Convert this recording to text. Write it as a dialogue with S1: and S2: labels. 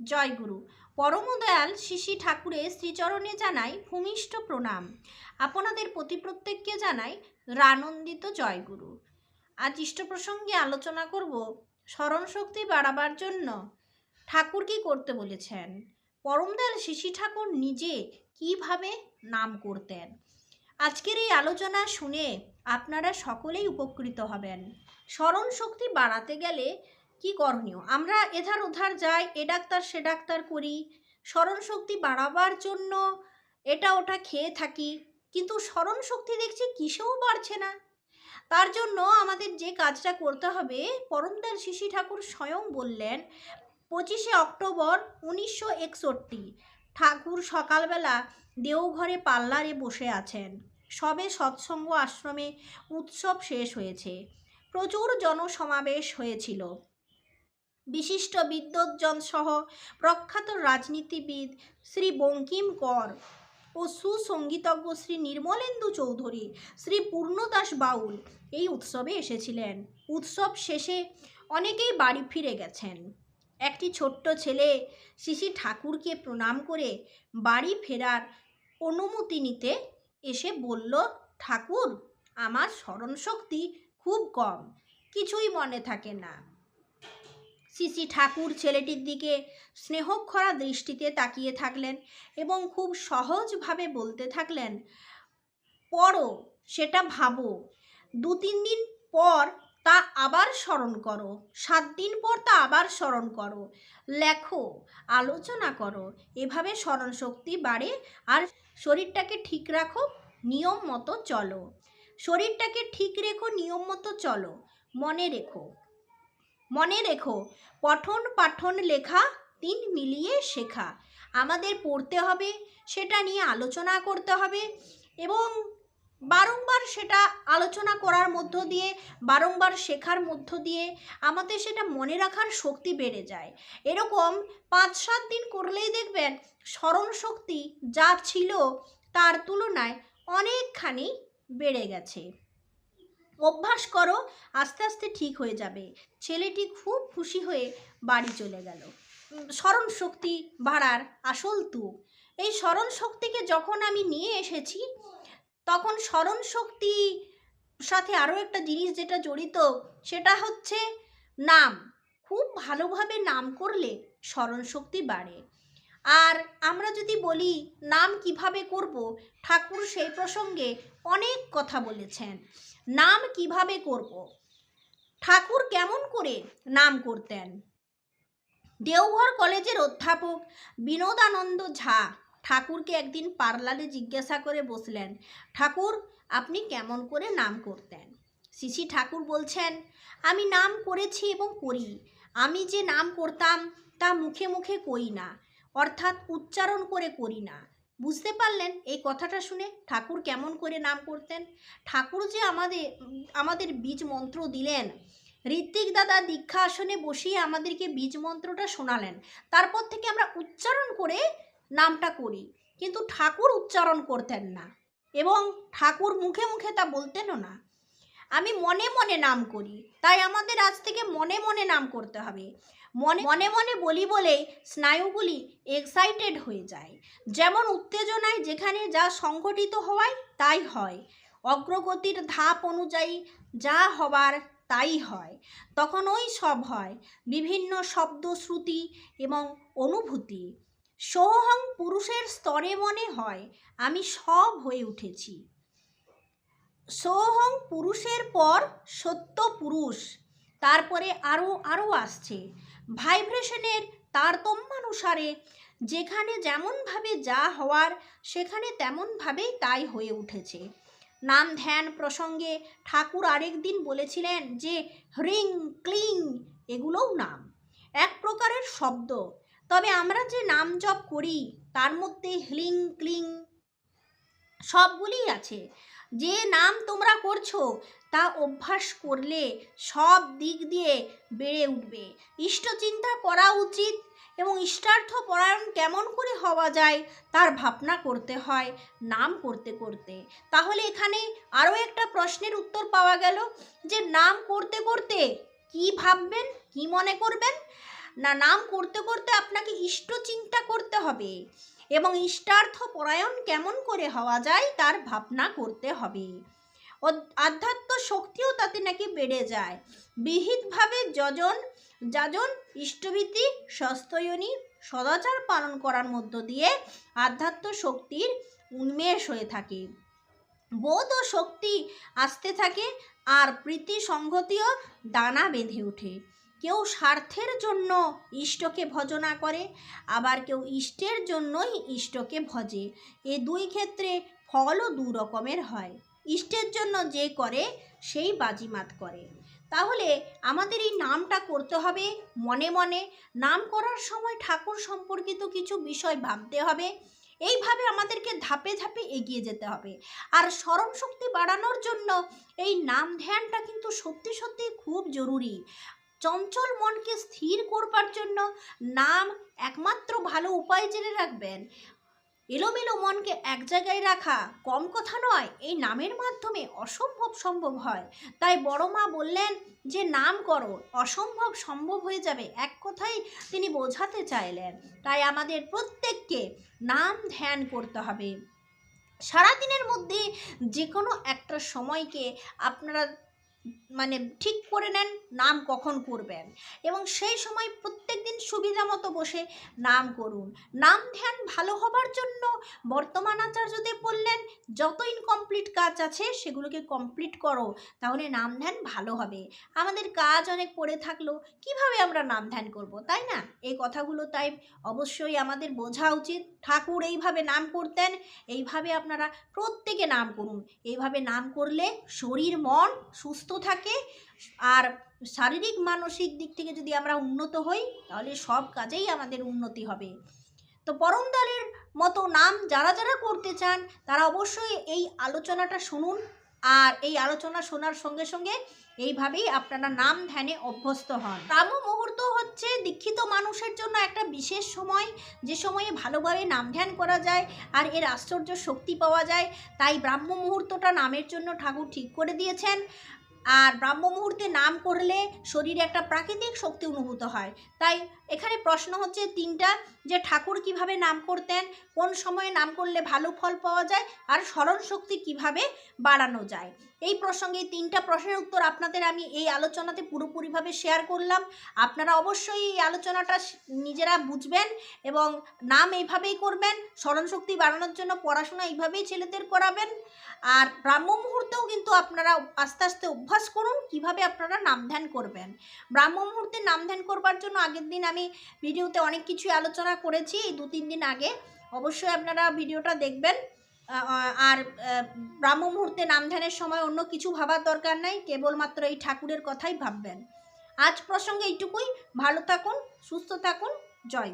S1: জয়গুরু। পরমদয়াল শিশি ঠাকুরের শ্রীচরণে জানাই ভূমিষ্ঠ প্রণাম। আপনাদের প্রতি প্রত্যেককে জানাই রানন্দিত জয়গুরু। আজ ইষ্ট প্রসঙ্গে আলোচনা করব স্মরণ শক্তি বাড়াবার জন্য। ঠাকুর কি করতে বলেছেন? পরমদয়াল শিশি ঠাকুর নিজে কীভাবে নাম করতেন? আজকের এই আলোচনা শুনে আপনারা সকলেই উপকৃত হবেন। স্মরণ শক্তি বাড়াতে গেলে কি করণীয়? আমরা এধার ওধার যাই, এ ডাক্তার সে ডাক্তার করি স্মরণ শক্তি বাড়াবার জন্য এটা ওটা খেয়ে থাকি, কিন্তু স্মরণ শক্তি দেখছি কিসেও বাড়ছে না। তার জন্য আমাদের যে কাজটা করতে হবে পরমদার শিশি ঠাকুর স্বয়ং বললেন, পঁচিশে অক্টোবর উনিশশো একষট্টি, ঠাকুর সকালবেলা দেওঘরে পাল্লারে বসে আছেন। সবে সৎসঙ্গ আশ্রমে উৎসব শেষ হয়েছে। প্রচুর জনসমাবেশ হয়েছিল। বিশিষ্ট বিদ্বজ্জন সহ প্রখ্যাত রাজনীতিবিদ শ্রী বঙ্কিম কর ও সুসঙ্গীতজ্ঞ শ্রী নির্মলেন্দু চৌধুরী, শ্রী পূর্ণদাস বাউল এই উৎসবে এসেছিলেন। উৎসব শেষে অনেকেই বাড়ি ফিরে গেছেন। একটি ছোট্ট ছেলে শিশি ঠাকুরকে প্রণাম করে বাড়ি ফেরার অনুমতি নিতে এসে বলল, ঠাকুর, আমার স্মরণশক্তি খুব কম, কিছুই মনে থাকে না। শিশি ঠাকুর ছেলেটির দিকে স্নেহক্ষরা দৃষ্টিতে তাকিয়ে থাকলেন এবং খুব সহজভাবে বলতে থাকলেন, পড়ো, সেটা ভাবো। দু তিন দিন পর তা আবার স্মরণ করো। সাত দিন পর তা আবার স্মরণ করো। লেখো, আলোচনা করো। এভাবে স্মরণ শক্তি বাড়ে আর শরীরটাকে ঠিক রাখো, নিয়ম মতো চলো। শরীরটাকে ঠিক রেখো, নিয়ম মতো চলো। মনে রেখো। মনে রেখো, পঠন পাঠন লেখা, তিন মিলিয়ে শেখা। আমাদের পড়তে হবে, সেটা নিয়ে আলোচনা করতে হবে এবং বারংবার সেটা আলোচনা করার মধ্য দিয়ে, বারংবার শেখার মধ্য দিয়ে আমাদের সেটা মনে রাখার শক্তি বেড়ে যায়। এরকম পাঁচ সাত দিন করলেই দেখবেন স্মরণ শক্তি যা ছিল তার তুলনায় অনেকখানি বেড়ে গেছে। অভ্যাস করো, আস্তে আস্তে ঠিক হয়ে যাবে। ছেলেটি খুব খুশি হয়ে বাড়ি চলে গেল। স্মরণ শক্তি বাড়ার আসল তুক। এই স্মরণ শক্তিকে যখন আমি নিয়ে এসেছি, তখন স্মরণ শক্তি সাথে আরও একটা জিনিস যেটা জড়িত, সেটা হচ্ছে নাম। খুব ভালোভাবে নাম করলে স্মরণ শক্তি বাড়ে। আর আমরা যদি বলি নাম কীভাবে করব, ঠাকুর সেই প্রসঙ্গে অনেক কথা বলেছেন। নাম কীভাবে করব? ঠাকুর কেমন করে নাম করতেন? দেওঘর কলেজের অধ্যাপক বিনোদানন্দ ঝা ঠাকুরকে একদিন পার্লারে জিজ্ঞাসা করে বসলেন, ঠাকুর, আপনি কেমন করে নাম করতেন? শিশি ঠাকুর বলছেন, আমি নাম করেছি এবং করি। আমি যে নাম করতাম তা মুখে মুখে করি না। অর্থাৎ উচ্চারণ করে করি না। বুঝতে পারলেন? এই কথাটা শুনে ঠাকুর কেমন করে নাম করতেন? ঠাকুর যে আমাদের আমাদের বীজ মন্ত্র দিলেন। ঋত্বিক দাদা দীক্ষা আসনে বসিয়ে আমাদেরকে বীজ মন্ত্রটা শোনালেন। তারপর থেকে আমরা উচ্চারণ করে নামটা করি। কিন্তু ঠাকুর উচ্চারণ করতেন না এবং ঠাকুর মুখে মুখে তা বলতেনও না। আমি মনে মনে নাম করি। তাই আমাদের আজ থেকে মনে মনে নাম করতে হবে। মনে মনে মনে বলি বলে স্নায়ুগুলি এক্সাইটেড হয়ে যায়। যেমন উত্তেজনায় যেখানে যা সংঘটিত হওয়ায় তাই হয়। অগ্রগতির ধাপ অনুযায়ী যা হবার তাই হয়। তখন ওই সব হয়। বিভিন্ন শব্দ, শ্রুতি এবং অনুভূতি। সোহং পুরুষের স্তরে মনে হয়, আমি সব হয়ে উঠেছি। সোহং পুরুষের পর সত্য পুরুষ তারপরে আরও আরও আসছে। ভাইব্রেশনের তারতম্যানুসারে যেখানে যেমনভাবে যা হওয়ার, সেখানে তেমনভাবেই তাই হয়ে উঠেছে। নাম ধ্যান প্রসঙ্গে ঠাকুর আরেক দিন বলেছিলেন যে হ্রিং ক্লিং, এগুলোও নাম। এক প্রকারের শব্দ। তবে আমরা যে নাম জপ করি, তার মধ্যে হ্লিং, ক্লিং সবগুলিই আছে। যে নাম তোমরা করছ, তা অভ্যাস করলে সব দিক দিয়ে বেড়ে উঠবে। ইষ্টচিন্তা করা উচিত এবং ইষ্টার্থ পরায়ণ কেমন করে হওয়া যায় তার ভাবনা করতে হয়, নাম করতে করতে। তাহলে এখানে আরও একটা প্রশ্নের উত্তর পাওয়া গেল যে, নাম করতে করতে কি ভাববেন, কি মনে করবেন? না, নাম করতে করতে আপনাকে ইষ্ট চিন্তা করতে হবে। এবং ইষ্টার্থ পরায়ণ কেমন করে হওয়া যায় তার ভাবনা করতে হবে। আধ্যাত্ম শক্তিও তাতে নাকি বেড়ে যায়। বিহিতভাবে যজন, যাজন, ইষ্টভীতি, সস্তয়নী, সদাচার পালন করার মধ্য দিয়ে আধ্যাত্ম শক্তির উন্মেষ হয়ে থাকে। বোধ ও শক্তি আসতে থাকে আর প্রীতি সংগতিও দানা বেঁধে ওঠে। কেউ স্বার্থের জন্য ইষ্টকে ভজনা করে, আবার কেউ ইষ্টের জন্যই ইষ্টকে ভজে। এ দুই ক্ষেত্রে ফলও দু রকমের হয়। ইষ্টের জন্য যে করে, সেই বাজিমাত করে। তাহলে আমাদের এই নামটা করতে হবে মনে মনে। নাম করার সময় ঠাকুর সম্পর্কিত কিছু বিষয় ভাবতে হবে। এইভাবে আমাদেরকে ধাপে ধাপে এগিয়ে যেতে হবে। আর স্মরণ শক্তি বাড়ানোর জন্য এই নাম ধ্যানটা কিন্তু সত্যি সত্যি খুব জরুরি। চঞ্চল মনকে স্থির করবার জন্য নাম একমাত্র ভালো উপায় জেনে রাখবেন। এলোমেলো মনকে এক জায়গায় রাখা কম কথা নয়, এই নামের মাধ্যমে অসম্ভব সম্ভব হয়। তাই বড় মা বললেন যে, নাম করো, অসম্ভব সম্ভব হয়ে যাবে, এক কথাই তিনি বোঝাতে চাইলেন। তাই আমাদের প্রত্যেককে নাম ধ্যান করতে হবে। সারাদিনের মধ্যে যে কোনো একটা সময়কে আপনারা মানে ঠিক করে নেন, নাম কখন করবেন। এবং সেই সময় প্রত্যেক দিন সুবিধা মতো বসে নাম করুন। নাম ধ্যান ভালো হবার জন্য বর্তমান আচার্যদেব বললেন, যত ইনকমপ্লিট কাজ আছে, সেগুলোকে কমপ্লিট করো, তাহলে নাম ধ্যান ভালো হবে। আমাদের কাজ অনেক পড়ে থাকল, কীভাবে আমরা নাম ধ্যান করব, তাই না? এই কথাগুলো তাই অবশ্যই আমাদের বোঝা উচিত। ঠাকুর এইভাবে নাম করতেন, এইভাবে আপনারা প্রত্যেকে নাম করুন। এইভাবে নাম করলে শরীর, মন সুস্থ থাকে। আর শারীরিক, মানসিক দিক থেকে যদি আমরা উন্নত হই, তাহলে সব কাজেই আমাদের উন্নতি হবে। তো পরমদলের মতো নাম যারা যারা করতে চান, তারা অবশ্যই এই আলোচনাটা শুনুন। আর এই আলোচনা শোনার সঙ্গে সঙ্গে এইভাবেই আপনারা নাম ধ্যানে অভ্যস্ত হন। ব্রাহ্ম মুহূর্ত হচ্ছে দীক্ষিত মানুষের জন্য একটা বিশেষ সময়। যে সময়ে ভালোভাবে নাম ধ্যান করা যায় আর এর আশ্চর্য শক্তি পাওয়া যায়। তাই ব্রাহ্ম মুহূর্তটা নামের জন্য ঠাকুর ঠিক করে দিয়েছেন। আর ব্রাহ্ম মুহূর্তে নাম করলে শরীরে একটা প্রাকৃতিক শক্তি অনুভূত হয়। তাই এখানে প্রশ্ন হচ্ছে তিনটা, যে ঠাকুর কীভাবে নাম করতেন, কোন সময়ে নাম করলে ভালো ফল পাওয়া যায়, আর স্মরণ শক্তি কীভাবে বাড়ানো যায়। এই প্রসঙ্গে তিনটা প্রশ্নের উত্তর আপনাদের আমি এই আলোচনাতে পুরোপুরিভাবে শেয়ার করলাম। আপনারা অবশ্যই এই আলোচনাটা নিজেরা বুঝবেন এবং নাম এইভাবেই করবেন, স্মরণশক্তি বাড়ানোর জন্য পড়াশোনা এইভাবেই ছেলেদের করাবেন। আর ব্রাহ্ম মুহূর্তেও কিন্তু আপনারা আস্তে আস্তে অভ্যাস করুন, কীভাবে আপনারা নাম ধ্যান করবেন। ব্রাহ্ম মুহূর্তে নাম ধ্যান করবার জন্য আগের দিন আমি ভিডিওতে অনেক কিছুই আলোচনা করেছি এই দু তিন দিন আগে। অবশ্যই আপনারা ভিডিওটা দেখবেন। আর ব্রাহ্ম মুহূর্তে নাম ধ্যানের সময় অন্য কিছু ভাবার দরকার নাই, কেবলমাত্র এই ঠাকুরের কথাই ভাববেন। আজ প্রসঙ্গে এইটুকুই। ভালো থাকুন, সুস্থ থাকুন। জয়